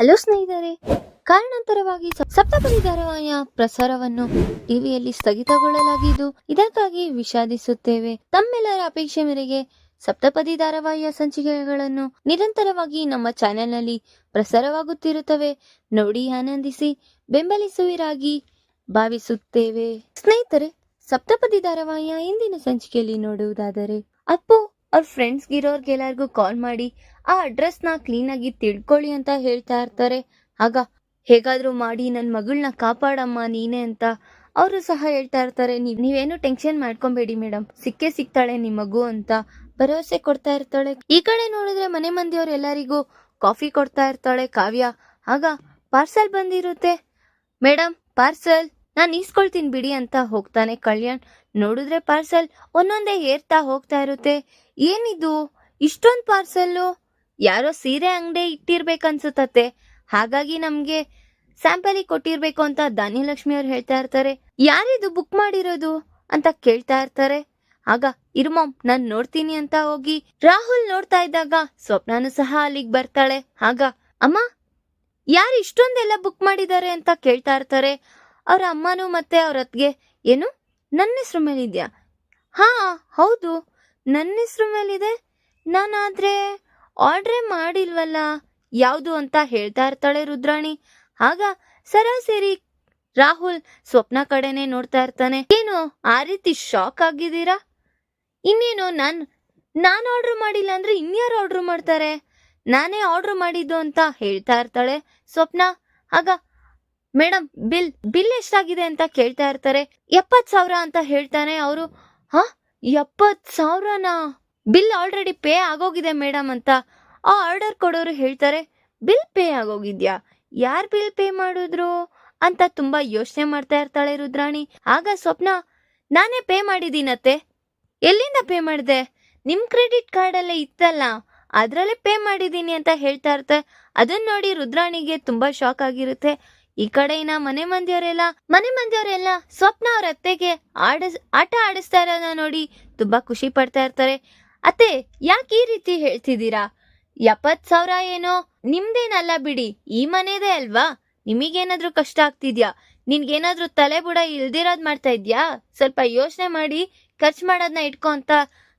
Hello ಸ್ನೇಹಿತರೆ, ಕಾರಣಾಂತರವಾಗಿ ಸಪ್ತಪದಿ ಧಾರಾವಾಹಿಯ ಪ್ರಸಾರವನ್ನು ಟಿವಿಯಲ್ಲಿ ಸ್ಥಗಿತಗೊಳ್ಳಲಾಗಿದ್ದು, ಇದಕ್ಕಾಗಿ ವಿಷಾದಿಸುತ್ತೇವೆ. ತಮ್ಮೆಲ್ಲರ ಅಪೇಕ್ಷೆ ಮೇರೆಗೆ ಸಪ್ತಪದಿ ಧಾರಾವಾಹಿಯ ಸಂಚಿಕೆಗಳನ್ನು ನಿರಂತರವಾಗಿ ನಮ್ಮ ಚಾನೆಲ್ನಲ್ಲಿ ಪ್ರಸಾರವಾಗುತ್ತಿರುತ್ತವೆ. ನೋಡಿ, ಆನಂದಿಸಿ, ಬೆಂಬಲಿಸುವಿರಾಗಿ ಭಾವಿಸುತ್ತೇವೆ. ಸ್ನೇಹಿತರೆ, ಸಪ್ತಪದಿ ಧಾರಾವಾಹಿಯ ಇಂದಿನ ಸಂಚಿಕೆಯಲ್ಲಿ ನೋಡುವುದಾದರೆ, ಅಪ್ಪು ಅವ್ರ ಫ್ರೆಂಡ್ಸ್ ಇರೋರ್ಗೆಲ್ಲರಿಗೂ ಕಾಲ್ ಮಾಡಿ ಆ ಅಡ್ರೆಸ್ನ ಕ್ಲೀನಾಗಿ ತಿಳ್ಕೊಳ್ಳಿ ಅಂತ ಹೇಳ್ತಾ ಇರ್ತಾರೆ. ಆಗ, ಹೇಗಾದರೂ ಮಾಡಿ ನನ್ನ ಮಗಳನ್ನ ಕಾಪಾಡಮ್ಮ ನೀನೇ ಅಂತ ಅವರು ಸಹ ಹೇಳ್ತಾ ಇರ್ತಾರೆ. ನೀವು ನೀವೇನು ಟೆನ್ಷನ್ ಮಾಡ್ಕೊಬೇಡಿ ಮೇಡಮ್ ಸಿಕ್ಕೇ ಸಿಗ್ತಾಳೆ ನಿಮ್ಮ ಮಗು ಅಂತ ಭರವಸೆ ಕೊಡ್ತಾ ಇರ್ತಾಳೆ. ಈ ಕಡೆ ನೋಡಿದ್ರೆ ಮನೆ ಮಂದಿಯವ್ರು ಎಲ್ಲರಿಗೂ ಕಾಫಿ ಕೊಡ್ತಾ ಇರ್ತಾಳೆ ಕಾವ್ಯ. ಆಗ ಪಾರ್ಸಲ್ ಬಂದಿರುತ್ತೆ. Madam parcel. ನಾನು ಈಸ್ಕೊಳ್ತೀನಿ ಬಿಡಿ ಅಂತ ಹೋಗ್ತಾನೆ ಕಲ್ಯಾಣ್. ನೋಡಿದ್ರೆ ಪಾರ್ಸಲ್ ಒಂದೊಂದೇ ಏರ್ತಾ ಹೋಗ್ತಾ ಇರುತ್ತೆ. ಏನಿದು? ಇಷ್ಟೊಂದು ಪಾರ್ಸಲ್ಲು? ಯಾರೋ ಸೀರೆ ಅಂಗಡಿ ಇಟ್ಟಿರ್ಬೇಕನ್ಸುತ್ತತ್ತೆ ಹಾಗಾಗಿ ನಮ್ಗೆ ಸ್ಯಾಂಪಲಿಗೆ ಕೊಟ್ಟಿರ್ಬೇಕು ಅಂತ ಧಾನ್ಯಲಕ್ಷ್ಮಿ ಅವ್ರು ಹೇಳ್ತಾ ಇರ್ತಾರೆ. ಯಾರಿದು ಬುಕ್ ಮಾಡಿರೋದು ಅಂತ ಕೇಳ್ತಾ ಇರ್ತಾರೆ. ಆಗ ಇರ್ಮಾಮ್ ನಾನ್ ನೋಡ್ತೀನಿ ಅಂತ ಹೋಗಿ ರಾಹುಲ್ ನೋಡ್ತಾ ಇದ್ದಾಗ ಸ್ವಪ್ನಾನು ಸಹ ಅಲ್ಲಿಗೆ ಬರ್ತಾಳೆ. ಆಗ, ಅಮ್ಮ, ಯಾರು ಇಷ್ಟೊಂದೆಲ್ಲ ಬುಕ್ ಮಾಡಿದ್ದಾರೆ ಅಂತ ಕೇಳ್ತಾ ಇರ್ತಾರೆ. ಅವ್ರ ಅಮ್ಮನೂ ಮತ್ತೆ ಅವ್ರ ಅತ್ಗೆ, ಏನು, ನನ್ನ ಹೆಸರು ಮೇಲಿದ್ಯಾ? ಹಾ, ಹೌದು, ನನ್ನ ಹೆಸರು ಮೇಲಿದೆ. ನಾನಾದ್ರೆ ಆರ್ಡ್ರೇ ಮಾಡಿಲ್ವಲ್ಲ? ಯಾವುದು ಅಂತ ಹೇಳ್ತಾ ಇರ್ತಾಳೆ ರುದ್ರಾಣಿ. ಆಗ ಸರಾಸರಿ ರಾಹುಲ್ ಸ್ವಪ್ನ ಕಡೆನೆ ನೋಡ್ತಾ ಇರ್ತಾನೆ. ಏನು, ಆ ರೀತಿ ಶಾಕ್ ಆಗಿದ್ದೀರಾ? ಇನ್ನೇನು, ನಾನು ನಾನು ಆರ್ಡರ್ ಮಾಡಿಲ್ಲ ಅಂದ್ರೆ ಇನ್ಯಾರು ಆರ್ಡರ್ ಮಾಡ್ತಾರೆ? ನಾನೇ ಆರ್ಡರ್ ಮಾಡಿದ್ದು ಅಂತ ಹೇಳ್ತಾ ಇರ್ತಾಳೆ ಸ್ವಪ್ನ. ಆಗ ಮೇಡಮ್ ಬಿಲ್ ಬಿಲ್ ಎಷ್ಟಾಗಿದೆ ಅಂತ ಕೇಳ್ತಾ ಇರ್ತಾರೆ. ಎಪ್ಪತ್ ಸಾವಿರ ಅಂತ ಹೇಳ್ತಾನೆ ಅವರು. ಹ ಎಪ್ಪತ್ ಸಾವಿರನಾ? ಬಿಲ್ ಆಲ್ರೆಡಿ ಪೇ ಆಗೋಗಿದೆ ಮೇಡಮ್ ಅಂತ ಆ ಆರ್ಡರ್ ಕೊಡೋರು ಹೇಳ್ತಾರೆ, ಬಿಲ್ ಪೇ ಆಗೋಗಿದ್ಯಾ? ಯಾರ್ ಬಿಲ್ ಪೇ ಮಾಡಿದ್ರು? ಅಂತ ತುಂಬಾ ಯೋಚನೆ ಮಾಡ್ತಾ ಇರ್ತಾಳೆ ರುದ್ರಾಣಿ. ಆಗ ಸ್ವಪ್ನ, ನಾನೇ ಪೇ ಮಾಡಿದ್ದೀನತ್ತೆ. ಎಲ್ಲಿಂದ ಪೇ ಮಾಡಿದೆ? ನಿಮ್ ಕ್ರೆಡಿಟ್ ಕಾರ್ಡ್ ಅಲ್ಲೇ ಇತ್ತಲ್ಲ. ಅದ್ರಲ್ಲೇ ಪೇ ಮಾಡಿದ್ದೀನಿ ಅಂತ ಹೇಳ್ತಾ ಇರ್ತೆ ಅದನ್ನ ನೋಡಿ ರುದ್ರಾಣಿಗೆ ತುಂಬಾ ಶಾಕ್ ಆಗಿರುತ್ತೆ. ಈ ಕಡೆಯಿಂದ ಮನೆ ಮಂದಿಯವರೆಲ್ಲ ಮನೆ ಮಂದಿಯವರೆಲ್ಲ ಸ್ವಪ್ನ ಅವ್ರ ಅತ್ತೆಗೆ ಆಡ ಆಟ ಆಡಿಸ್ತಾ ಇರೋದನ್ನ ನೋಡಿ ತುಂಬಾ ಖುಷಿ ಪಡ್ತಾ ಇರ್ತಾರೆ. ಅತ್ತೆ, ಯಾಕೆ ಈ ರೀತಿ ಹೇಳ್ತಿದ್ದೀರಾ? ಎಪ್ಪತ್ ಸಾವಿರ ಏನೋ? ನಿಮ್ದೇನಲ್ಲ ಬಿಡಿ, ಈ ಮನೆದೇ ಅಲ್ವಾ? ನಿಮಗೇನಾದ್ರೂ ಕಷ್ಟ ಆಗ್ತಿದ್ಯಾ? ನಿನ್ಗೇನಾದ್ರೂ ತಲೆ ಬುಡ ಇಲ್ದಿರೋದ್ ಮಾಡ್ತಾ ಇದ್ಯಾ? ಸ್ವಲ್ಪ ಯೋಚನೆ ಮಾಡಿ, ಖರ್ಚು ಮಾಡೋದನ್ನ ಇಟ್ಕೋ ಅಂತ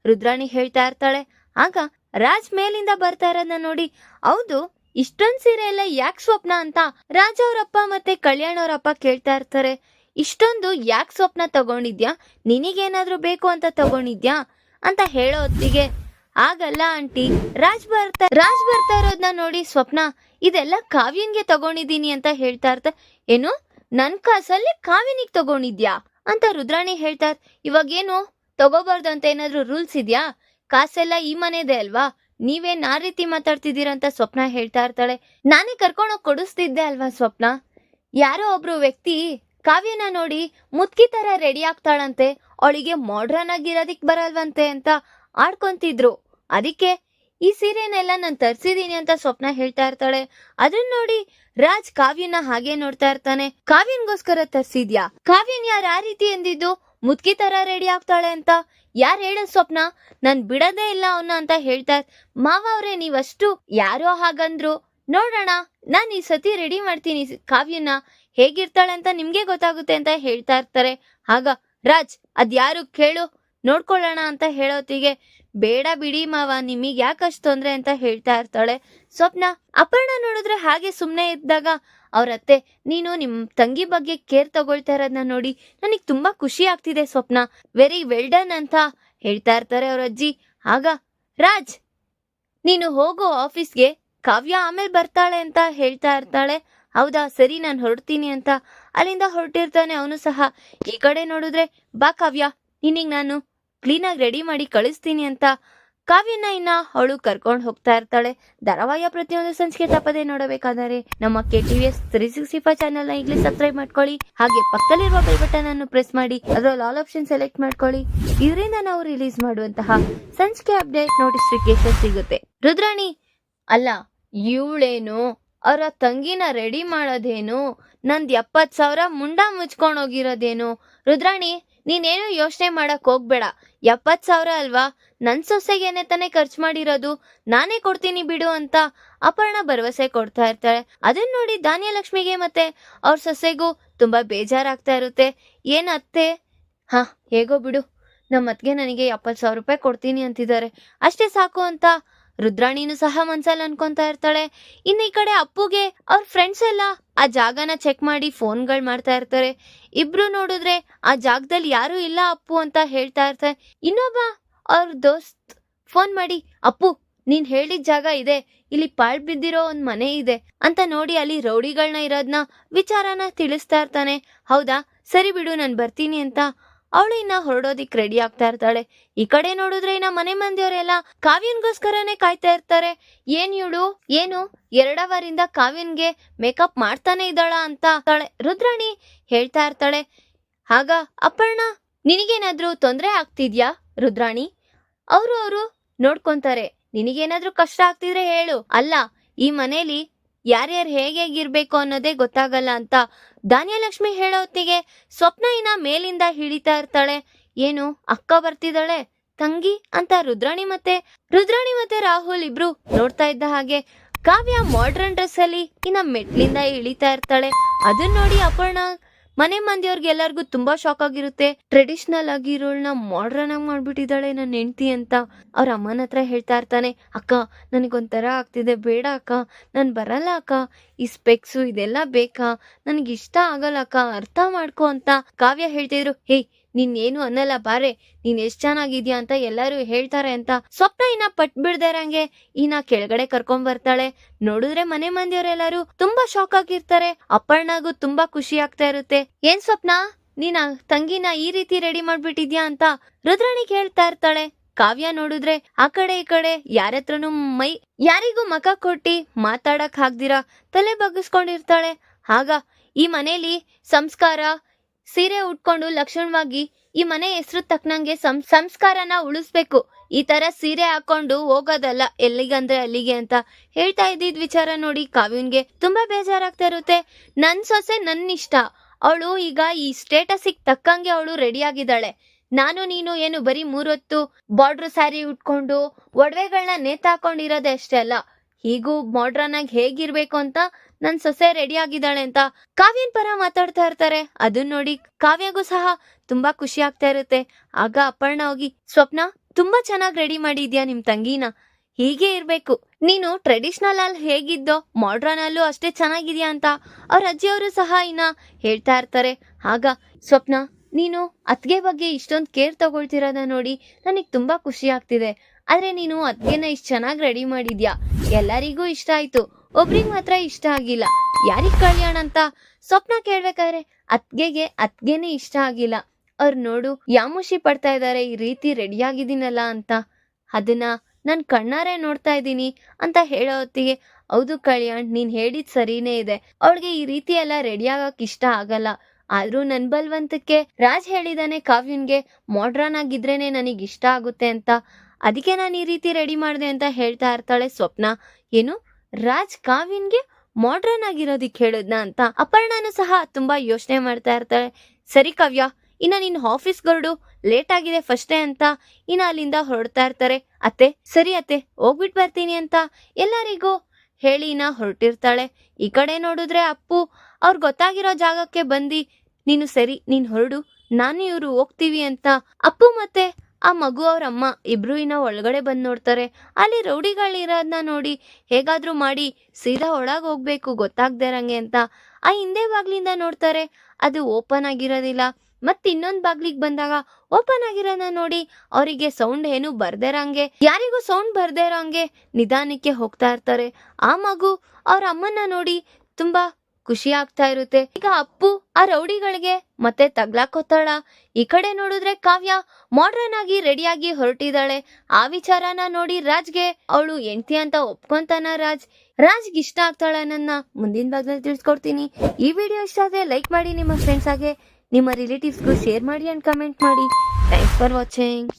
ರುದ್ರಾಣಿ ಹೇಳ್ತಾ ಇರ್ತಾಳೆ. ಆಗ ರಾಜ್ ಮೇಲಿಂದ ಬರ್ತಾ ಇರೋದನ್ನ ನೋಡಿ, ಹೌದು, ಇಷ್ಟೊಂದ್ ಸೀರೆ ಎಲ್ಲ ಯಾಕ್ ಸ್ವಪ್ನ ಅಂತ ರಾಜ ಅವರಪ್ಪ ಮತ್ತೆ ಕಲ್ಯಾಣ್ ಅವರಪ್ಪ ಕೇಳ್ತಾ ಇರ್ತಾರೆ. ಇಷ್ಟೊಂದು ಯಾಕ್ ಸ್ವಪ್ನ ತಗೊಂಡಿದ್ಯಾ? ನಿನಗೇನಾದ್ರೂ ಬೇಕು ಅಂತ ತಗೊಂಡಿದ್ಯಾ? ಅಂತ ಹೇಳೋ ಹೊತ್ತಿಗೆ, ಆಗಲ್ಲ ಆಂಟಿ ರಾಜ್ ಬರ್ತಾ ರಾಜ್ ಬರ್ತಾ ಇರೋದನ್ನ ನೋಡಿ ಸ್ವಪ್ನ, ಇದೆಲ್ಲ ಕಾವ್ಯನ್ಗೆ ತಗೊಂಡಿದ್ದೀನಿ ಅಂತ ಹೇಳ್ತಾ ಇರ್ತ, ಏನು? ನನ್ ಕಾಸಲ್ಲಿ ಕಾವ್ಯನಿಗೆ ತಗೊಂಡಿದ್ಯಾ? ಅಂತ ರುದ್ರಾಣಿ ಹೇಳ್ತಾ ಇವಾಗ ಇವಾಗೇನು? ತಗೋಬಾರ್ದು ಅಂತ ಏನಾದ್ರೂ ರೂಲ್ಸ್ ಇದ್ಯಾ? ಕಾಸೆಲ್ಲ ಈ ಮನೆದೆ ಅಲ್ವಾ? ನೀವೇನ್ ಆ ರೀತಿ ಮಾತಾಡ್ತಿದ್ದೀರಂತ ಸ್ವಪ್ನ ಹೇಳ್ತಾ ಇರ್ತಾಳೆ. ನಾನೇ ಕರ್ಕೊಂಡೋಗಿ ಕೊಡಿಸ್ತಿದ್ದೆ ಅಲ್ವಾ ಸ್ವಪ್ನ? ಯಾರೋ ಒಬ್ರು ವ್ಯಕ್ತಿ ಕಾವ್ಯನ ನೋಡಿ ಮುದ್ಕಿ ತರ ರೆಡಿ ಆಗ್ತಾಳಂತೆ. ಅವಳಿಗೆ ಮಾಡ್ರನ್ ಆಗಿರೋದಿಕ್ ಬರಲ್ವಂತೆ ಅಂತ ಆಡ್ಕೊಂತಿದ್ರು. ಅದಕ್ಕೆ ಈ ಸೀರೆನೆಲ್ಲ ನಾನು ತರ್ಸಿದೀನಿ ಅಂತ ಸ್ವಪ್ನ ಹೇಳ್ತಾ ಇರ್ತಾಳೆ. ಅದನ್ನ ನೋಡಿ ರಾಜ್ ಕಾವ್ಯನ ಹಾಗೆ ನೋಡ್ತಾ ಇರ್ತಾನೆ. ಕಾವ್ಯನ್ಗೋಸ್ಕರ ತರ್ಸಿದ್ಯಾ? ಕಾವ್ಯನ್ ಯಾರು ಆ ರೀತಿ ಎಂದಿದ್ದು? ಮುದ್ಕಿ ತರ ರೆಡಿ ಆಗ್ತಾಳೆ ಅಂತ ಯಾರು ಹೇಳ ಸ್ವಪ್ನ? ನಾನ್ ಬಿಡದೇ ಇಲ್ಲ ಅವನ್ನ ಅಂತ ಹೇಳ್ತಾ ಮಾವ ಅವ್ರೆ, ನೀವಷ್ಟು ಯಾರೋ ಹಾಗಂದ್ರು. ನೋಡೋಣ, ನಾನ್ ಈ ಸತಿ ರೆಡಿ ಮಾಡ್ತೀನಿ ಕಾವ್ಯನ. ಹೇಗಿರ್ತಾಳೆ ಅಂತ ನಿಮ್ಗೆ ಗೊತ್ತಾಗುತ್ತೆ ಅಂತ ಹೇಳ್ತಾ ಇರ್ತಾರೆ. ಆಗ ರಾಜ್, ಅದ್ಯಾರು ಕೇಳು, ನೋಡ್ಕೊಳ್ಳೋಣ ಅಂತ ಹೇಳೋತಿಗೆ ಬೇಡ ಬಿಡಿ ಮಾವ, ನಿಮಗ್ ಅಷ್ಟು ತೊಂದ್ರೆ ಅಂತ ಹೇಳ್ತಾ ಇರ್ತಾಳೆ. ಸ್ವಪ್ನ ಅಪರ್ಣ ನೋಡಿದ್ರೆ ಹಾಗೆ ಸುಮ್ನೆ ಇದ್ದಾಗ, ಅವ್ರ ಅತ್ತೆ, ನೀನು ನಿಮ್ ತಂಗಿ ಬಗ್ಗೆ ಕೇರ್ ತಗೊಳ್ತಾ ಇರೋದನ್ನ ನೋಡಿ ನನಗ್ ತುಂಬಾ ಖುಷಿ ಆಗ್ತಿದೆ ಸ್ವಪ್ನ. ವೆರಿ ವೆಲ್ ಡನ್ ಅಂತ ಹೇಳ್ತಾ ಇರ್ತಾರೆ ಅವ್ರ ಅಜ್ಜಿ. ಆಗ, ರಾಜ್, ನೀನು ಹೋಗೋ ಆಫೀಸ್ಗೆ, ಕಾವ್ಯ ಆಮೇಲೆ ಬರ್ತಾಳೆ ಅಂತ ಹೇಳ್ತಾ ಇರ್ತಾಳೆ. ಹೌದಾ? ಸರಿ, ನಾನು ಹೊರಡ್ತೀನಿ ಅಂತ. ಅಲ್ಲಿಂದ ಹೊರಟಿರ್ತಾನೆ ಅವನು ಸಹ. ಈ ಕಡೆ ನೋಡಿದ್ರೆ, ಬಾ ಕಾವ್ಯ ಇನ್ನಿಂಗ್ ನಾನು ಕ್ಲೀನಾಗಿ ರೆಡಿ ಮಾಡಿ ಕಳಿಸ್ತೀನಿ ಅಂತ. ಕಾವ್ಯನ ಇನ್ನ ಅವಳು ಕರ್ಕೊಂಡು ಹೋಗ್ತಾ ಇರ್ತಾಳೆ. ಧಾರಾವಾಹಿಯ ಪ್ರತಿಯೊಂದು ಸಂಚಿಕೆ ತಪ್ಪದೆ ನೋಡಬೇಕಾದರೆ ನಮ್ಮ K T V S three sixty five ಚಾನಲ್ನ ಈಗಲೇ ಸಬ್ಸ್ಕ್ರೈಬ್ ಮಾಡ್ಕೊಳ್ಳಿ. ಹಾಗೆ ಪಕ್ಕದಲ್ಲಿರುವ ಬೆಲ್ ಬಟನ್ ಅನ್ನು ಪ್ರೆಸ್ ಮಾಡಿ. ಅದರಲ್ಲಿ ಆಲ್ ಆಪ್ಷನ್ ಸೆಲೆಕ್ಟ್ ಮಾಡ್ಕೊಳ್ಳಿ. ಇದರಿಂದ ನಾವು ರಿಲೀಸ್ ಮಾಡುವಂತಹ ಸಂಚಿಕೆ ಅಪ್ಡೇಟ್ ನೋಟಿಫಿಕೇಶನ್ ಸಿಗುತ್ತೆ. ರುದ್ರಾಣಿ, ಅಲ್ಲ, ಇವಳೇನು? ಅವರ ತಂಗಿನ ರೆಡಿ ಮಾಡೋದೇನು? ನಂದ್ ಎಪ್ಪತ್ತು ಸಾವಿರ ಮುಂಡ ಮುಚ್ಕೊಂಡೋಗಿರೋದೇನು ರುದ್ರಾಣಿ, ನೀನೇನು ಯೋಚನೆ ಮಾಡಕ್ ಹೋಗ್ಬೇಡ. ಎಪ್ಪತ್ ಸಾವಿರ ಅಲ್ವಾ? ನನ್ ಸೊಸೆಗೇನೆ ತಾನೇ ಖರ್ಚು ಮಾಡಿರೋದು. ನಾನೇ ಕೊಡ್ತೀನಿ ಬಿಡು ಅಂತ ಅಪರ್ಣ ಭರವಸೆ ಕೊಡ್ತಾ ಇರ್ತಾಳೆ. ಅದನ್ನ ನೋಡಿ ಧಾನ್ಯಲಕ್ಷ್ಮಿಗೆ ಮತ್ತೆ ಅವ್ರ ಸೊಸೆಗೂ ತುಂಬಾ ಬೇಜಾರಾಗ್ತಾ ಇರುತ್ತೆ. ಏನ್ ಅತ್ತೆ? ಹಾ, ಹೇಗೋ ಬಿಡು. ನಮ್ಮ ಅತ್ತಿಗೆ ನನಗೆ ಎಪ್ಪತ್ತು ಸಾವಿರ ರೂಪಾಯಿ ಕೊಡ್ತೀನಿ ಅಂತಿದ್ದಾರೆ. ಅಷ್ಟೇ ಸಾಕು ಅಂತ ರುದ್ರಾಣಿನೂ ಸಹ ಮನ್ಸಲ್ಲಿ ಅನ್ಕೊಂತಾ ಇರ್ತಾಳೆ. ಇನ್ನು ಈ ಕಡೆ ಅಪ್ಪುಗೆ ಅವ್ರ ಫ್ರೆಂಡ್ಸ್ ಎಲ್ಲ ಆ ಜಾಗನ ಚೆಕ್ ಮಾಡಿ ಫೋನ್ಗಳು ಮಾಡ್ತಾ ಇರ್ತಾರೆ. ಇಬ್ರು ನೋಡಿದ್ರೆ ಆ ಜಾಗದಲ್ಲಿ ಯಾರು ಇಲ್ಲ ಅಪ್ಪು ಅಂತ ಹೇಳ್ತಾ ಇರ್ತಾರೆ. ಇನ್ನೊಬ್ಬ ಅವ್ರ ದೋಸ್ತ್ ಫೋನ್ ಮಾಡಿ, ಅಪ್ಪು, ನೀನ್ ಹೇಳಿದ ಜಾಗ ಇದೆ. ಇಲ್ಲಿ ಪಾಳ್ ಬಿದ್ದಿರೋ ಒಂದ್ ಮನೆ ಇದೆ ಅಂತ ನೋಡಿ ಅಲ್ಲಿ ರೌಡಿಗಳನ್ನ ಇರೋದ್ನ ವಿಚಾರನ ತಿಳಿಸ್ತಾ ಇರ್ತಾನೆ. ಹೌದಾ? ಸರಿ ಬಿಡು, ನಾನು ಬರ್ತೀನಿ ಅಂತ ಅವಳು ಇನ್ನ ಹೊರಡೋದಿಕ್ ರೆಡಿ ಆಗ್ತಾ ಇರ್ತಾಳೆ. ಈ ಕಡೆ ನೋಡಿದ್ರೆ ಇನ್ನ ಮನೆ ಮಂದಿಯವರೆಲ್ಲ ಕಾವ್ಯನ್ಗೋಸ್ಕರನೇ ಕಾಯ್ತಾ ಇರ್ತಾರೆ. ಏನ್ ಇವಳು? ಏನು? ಎರಡವರಿಂದ ಕಾವ್ಯನ್ಗೆ ಮೇಕಪ್ ಮಾಡ್ತಾನೆ ಇದ್ದಾಳ ಅಂತ ರುದ್ರಾಣಿ ಹೇಳ್ತಾ ಇರ್ತಾಳೆ. ಆಗ, ಅಪ್ಪಣ್ಣ, ನಿನಗೇನಾದ್ರೂ ತೊಂದರೆ ಆಗ್ತಿದ್ಯಾ? ರುದ್ರಾಣಿ. ಅವರು ಅವರು ನೋಡ್ಕೊಂತಾರೆ. ನಿನಗೇನಾದ್ರೂ ಕಷ್ಟ ಆಗ್ತಿದ್ರೆ ಹೇಳು. ಅಲ್ಲ, ಈ ಮನೇಲಿ ಯಾರ್ಯಾರು ಹೇಗೆ ಹೇಗಿರ್ಬೇಕು ಅನ್ನೋದೇ ಗೊತ್ತಾಗಲ್ಲ ಅಂತ ಧಾನ್ಯಲಕ್ಷ್ಮಿ ಹೇಳೋ ಹೊತ್ತಿಗೆ ಸ್ವಪ್ನ ಇನ್ನ ಮೇಲಿಂದ ಹಿಡಿತಾ ಇರ್ತಾಳೆ. ಏನು, ಅಕ್ಕ ಬರ್ತಿದ್ದಾಳೆ? ತಂಗಿ ಅಂತ ರುದ್ರಾಣಿ ಮತ್ತೆ ರುದ್ರಾಣಿ ಮತ್ತೆ ರಾಹುಲ್ ಇಬ್ರು ನೋಡ್ತಾ ಇದ್ದ ಹಾಗೆ ಕಾವ್ಯ ಮಾಡ್ರನ್ ಡ್ರೆಸ್ ಅಲ್ಲಿ ಇನ್ನ ಮೆಟ್ಲಿಂದ ಇಳಿತಾ ಇರ್ತಾಳೆ. ಅದನ್ನ ನೋಡಿ ಅಪರ್ಣ ಮನೆ ಮಂದಿಯವ್ರಿಗೆ ಎಲ್ಲರಿಗೂ ತುಂಬಾ ಶಾಕ್ ಆಗಿರುತ್ತೆ. ಟ್ರೆಡಿಷನಲ್ ಆಗಿ ಇರೋಳ್ನ ಮಾಡ್ರನ್ ಆಗಿ ಮಾಡ್ಬಿಟ್ಟಿದ್ದಾಳೆ ನನ್ನ ಹೆಂಡತಿ ಅಂತ. ಅವ್ರ ಅಮ್ಮನ ಹತ್ರ ಹೇಳ್ತಾ ಇರ್ತಾನೆ, ಅಕ್ಕ, ನನಗೊಂಥರ ಆಗ್ತಿದೆ, ಬೇಡ ಅಕ್ಕ, ನಾನು ಬರಲ್ಲ ಅಕ್ಕ. ಈ ಸ್ಪೆಕ್ಸು ಇದೆಲ್ಲ ಬೇಕಾ? ನನಗೆ ಇಷ್ಟ ಆಗಲ್ಲ ಅಕ್ಕ, ಅರ್ಥ ಮಾಡ್ಕೋ ಅಂತ ಕಾವ್ಯ ಹೇಳ್ತಿದ್ರು ಹೇ ನೀನ್ ಏನು ಅನ್ನಲ್ಲ ಬಾರೆ, ನೀನ್ ಎಷ್ಟ್ ಚೆನ್ನಾಗಿದ್ಯಾ ಅಂತ ಎಲ್ಲರೂ ಹೇಳ್ತಾರೆ ಅಂತ ಸ್ವಪ್ನ ಇನ್ನ ಪಟ್ ಬಿಡ್ದಾರಂಗೆ ಇನ್ನ ಕೆಳಗಡೆ ಕರ್ಕೊಂಡ್ ಬರ್ತಾಳೆ. ನೋಡಿದ್ರೆ ಮನೆ ಮಂದಿಯವರೆಲ್ಲರೂ ತುಂಬಾ ಶಾಕ್ ಆಗಿರ್ತಾರೆ ಅಪ್ಪಣ್ಣಗೂ ತುಂಬಾ ಖುಷಿ ಆಗ್ತಾ ಇರುತ್ತೆ. ಏನ್ ಸ್ವಪ್ನ? ನೀನ ತಂಗಿನ ಈ ರೀತಿ ರೆಡಿ ಮಾಡ್ಬಿಟ್ಟಿದ್ಯಾ ಅಂತ ರುದ್ರಣಿ ಹೇಳ್ತಾ ಇರ್ತಾಳೆ. ಕಾವ್ಯ ನೋಡಿದ್ರೆ ಆ ಕಡೆ ಈ ಕಡೆ, ಯಾರತ್ರನು ಮೈ, ಯಾರಿಗೂ ಮಕ ಕೊಟ್ಟಿ ಮಾತಾಡಕ್ ಹಾಕ್ದಿರ ತಲೆ ಬಗ್ಗಿಸ್ಕೊಂಡಿರ್ತಾಳೆ. ಆಗ ಈ ಮನೇಲಿ ಸಂಸ್ಕಾರ ಸೀರೆ ಉಟ್ಕೊಂಡು ಲಕ್ಷಣವಾಗಿ ಈ ಮನೆ ಹೆಸರು ತಕ್ಕನಂಗೆ ಸಂಸ್ಕಾರನ ಉಳಿಸ್ಬೇಕು. ಈ ತರ ಸೀರೆ ಹಾಕೊಂಡು ಹೋಗೋದಲ್ಲ, ಎಲ್ಲಿಗಂದ್ರೆ ಅಲ್ಲಿಗೆ ಅಂತ ಹೇಳ್ತಾ ಇದ್ದಿದ್ ವಿಚಾರ ನೋಡಿ ಕಾವ್ಯನ್ಗೆ ತುಂಬಾ ಬೇಜಾರಾಗ್ತಾ ಇರುತ್ತೆ. ನನ್ ಸೊಸೆ ನನ್ನ ಇಷ್ಟ ಅವಳು ಈಗ ಈ ಸ್ಟೇಟಸ್ಗೆ ತಕ್ಕಂಗೆ ಅವಳು ರೆಡಿ ಆಗಿದ್ದಾಳೆ. ನಾನು ನೀನು ಏನು ಬರೀ ಮೂರೊತ್ತು ಬಾರ್ಡ್ರ್ ಸ್ಯಾರಿ ಉಟ್ಕೊಂಡು ಒಡವೆಗಳನ್ನ ನೇತಾಕೊಂಡಿರೋದೇ ಅಷ್ಟೇ ಅಲ್ಲ. ಹೀಗೂ ಮಾಡ್ರನ್ ಆಗಿ ಹೇಗಿರ್ಬೇಕು ಅಂತ ನನ್ ಸೊಸೆ ರೆಡಿ ಆಗಿದ್ದಾಳೆ ಅಂತ ಕಾವ್ಯನ್ ಪರ ಮಾತಾಡ್ತಾ ಇರ್ತಾರೆ. ಅದನ್ನ ನೋಡಿ ಕಾವ್ಯಗೂ ಸಹ ತುಂಬಾ ಖುಷಿ ಆಗ್ತಾ ಇರುತ್ತೆ. ಆಗ ಅಪರ್ಣ ಹೋಗಿ, ಸ್ವಪ್ನ, ತುಂಬಾ ಚೆನ್ನಾಗಿ ರೆಡಿ ಮಾಡಿದ್ಯಾ ನಿಮ್ ತಂಗಿನ? ಹೀಗೆ ಇರ್ಬೇಕು. ನೀನು ಟ್ರೆಡಿಷನಲ್ ಅಲ್ಲಿ ಹೇಗಿದ್ದೋ ಮಾಡ್ರನ್ ಅಲ್ಲೂ ಅಷ್ಟೇ ಚೆನ್ನಾಗಿದ್ಯಾ ಅಂತ ಅವ್ರ ಅಜ್ಜಿಯವರು ಸಹ ಇನ್ನ ಹೇಳ್ತಾ ಇರ್ತಾರೆ. ಆಗ, ಸ್ವಪ್ನ, ನೀನು ಅತ್ಗೆ ಬಗ್ಗೆ ಇಷ್ಟೊಂದು ಕೇರ್ ತಗೊಳ್ತಿರೋದ ನೋಡಿ ನನಗೆ ತುಂಬಾ ಖುಷಿ ಆಗ್ತಿದೆ. ಆದ್ರೆ ನೀನು ಅತ್ಗೆನ ಇಷ್ಟ ಚೆನ್ನಾಗಿ ರೆಡಿ ಮಾಡಿದ್ಯಾ? ಎಲ್ಲರಿಗೂ ಇಷ್ಟ ಆಯ್ತು. ಒಬ್ರಿಗೆ ಮಾತ್ರ ಇಷ್ಟ ಆಗಿಲ್ಲ. ಯಾರಿಗ್ ಕಲ್ಯಾಣ ಅಂತ ಸ್ವಪ್ನ ಕೇಳ್ಬೇಕಾದ್ರೆ ಅತ್ಗೆಗೆ ಅತ್ಗೆನೆ ಇಷ್ಟ ಆಗಿಲ್ಲ. ಅವ್ರು ನೋಡು ಯಾಮುಷಿ ಪಡ್ತಾ ಇದ್ದಾರೆ ಈ ರೀತಿ ರೆಡಿ ಆಗಿದ್ದೀನಲ್ಲ ಅಂತ. ಅದನ್ನ ನಾನು ಕಣ್ಣಾರೆ ನೋಡ್ತಾ ಇದ್ದೀನಿ ಅಂತ ಹೇಳೋ ಹೊತ್ತಿಗೆ, ಹೌದು ಕಲ್ಯಾಣ್, ನೀನ್ ಹೇಳಿದ್ ಸರಿನೇ ಇದೆ. ಅವಳಿಗೆ ಈ ರೀತಿ ಎಲ್ಲ ರೆಡಿ ಆಗಕ್ ಇಷ್ಟ ಆಗಲ್ಲ. ಆದ್ರೂ ನನ್ ಬಲ್ವಂತಕ್ಕೆ ರಾಜ್ ಹೇಳಿದಾನೆ ಕಾವ್ಯನ್ಗೆ ಮಾಡ್ರನ್ ಆಗಿದ್ರೇನೆ ನನಗೆ ಇಷ್ಟ ಆಗುತ್ತೆ ಅಂತ. ಅದಕ್ಕೆ ನಾನು ಈ ರೀತಿ ರೆಡಿ ಮಾಡಿದೆ ಅಂತ ಹೇಳ್ತಾ ಇರ್ತಾಳೆ ಸ್ವಪ್ನ. ಏನು? ರಾಜ್ ಕಾವ್ಯನ್ಗೆ ಮಾಡ್ರನ್ ಆಗಿರೋದಿಕ್ ಹೇಳದ್ನ ಅಂತ ಅಪರ್ಣಾನು ಸಹ ತುಂಬಾ ಯೋಚನೆ ಮಾಡ್ತಾ ಇರ್ತಾಳೆ. ಸರಿ ಕಾವ್ಯ, ಇನ್ನ ನಿನ್ ಆಫೀಸ್ ಹೊರಡು ಲೇಟ್ ಆಗಿದೆ ಫಸ್ಟೇ ಅಂತ ಇನ್ನ ಅಲ್ಲಿಂದ ಹೊರಡ್ತಾ ಇರ್ತಾರೆ. ಅತ್ತೆ, ಸರಿ ಅತ್ತೆ, ಹೋಗ್ಬಿಟ್ ಬರ್ತೀನಿ ಅಂತ ಎಲ್ಲರಿಗೂ ಹೇಳಿ ಇನ್ನ ಹೊರಟಿರ್ತಾಳೆ. ಈ ಕಡೆ ನೋಡಿದ್ರೆ ಅಪ್ಪು ಅವ್ರ್ ಗೊತ್ತಾಗಿರೋ ಜಾಗಕ್ಕೆ ಬಂದಿ, ನೀನು ಸರಿ, ನೀನ್ ಹೊರಡು, ನಾನು ಇವ್ರು ಹೋಗ್ತೀವಿ ಅಂತ ಅಪ್ಪು ಮತ್ತೆ ಆ ಮಗು ಅವ್ರ ಅಮ್ಮ ಇಬ್ರು ಇನ್ನ ಒಳಗಡೆ ಬಂದು ನೋಡ್ತಾರೆ. ಅಲ್ಲಿ ರೌಡಿಗಳಿರೋದನ್ನ ನೋಡಿ ಹೇಗಾದ್ರೂ ಮಾಡಿ ಸೀದಾ ಒಳಗೆ ಹೋಗ್ಬೇಕು ಗೊತ್ತಾಗ್ದೇ ಇರಂಗೆ ಅಂತ. ಆ ಹಿಂದೆ ಬಾಗ್ಲಿಂದ ನೋಡ್ತಾರೆ ಅದು ಓಪನ್ ಆಗಿರೋದಿಲ್ಲ. ಮತ್ ಇನ್ನೊಂದ್ ಬಾಗ್ಲಿಗ್ ಬಂದಾಗ ಓಪನ್ ಆಗಿರೋದನ್ನ ನೋಡಿ ಅವರಿಗೆ ಸೌಂಡ್ ಏನು ಬರ್ದೇರಂಗೆ ಯಾರಿಗೂ ಸೌಂಡ್ ಬರ್ದೇ ಇರೋಂಗೆ ನಿಧಾನಕ್ಕೆ ಹೋಗ್ತಾ ಇರ್ತಾರೆ. ಆ ಮಗು ಅವ್ರ ಅಮ್ಮನ್ನ ನೋಡಿ ತುಂಬಾ ಖುಷಿ ಆಗ್ತಾ ಇರುತ್ತೆ. ಈಗ ಅಪ್ಪು ಆ ರೌಡಿಗಳಿಗೆ ಮತ್ತೆ ತಗ್ಲಾಕೋತಾಳ ಈ ಕಡೆ ನೋಡಿದ್ರೆ ಕಾವ್ಯ ಮಾಡ್ರನ್ ಆಗಿ ರೆಡಿಯಾಗಿ ಹೊರಟಿದ್ದಾಳೆ. ಆ ವಿಚಾರನ ನೋಡಿ ರಾಜ್ಗೆ ಅವಳು ಎಂಟಿ ಅಂತ ಒಪ್ಕೊಂತಾನ ರಾಜ್. ರಾಜ್ಗೆ ಇಷ್ಟ ಆಗ್ತಾಳ ನನ್ನ ಮುಂದಿನ ಭಾಗದಲ್ಲಿ ತಿಳಿಸ್ಕೊಡ್ತೀನಿ. ಈ ವಿಡಿಯೋ ಇಷ್ಟ ಆದ್ರೆ ಲೈಕ್ ಮಾಡಿ ನಿಮ್ಮ ಫ್ರೆಂಡ್ಸ್ ಹಾಗೆ ನಿಮ್ಮ ರಿಲೇಟಿವ್ಸ್ಗೂ ಶೇರ್ ಮಾಡಿ ಅಂಡ್ ಕಮೆಂಟ್ ಮಾಡಿ. Thanks for watching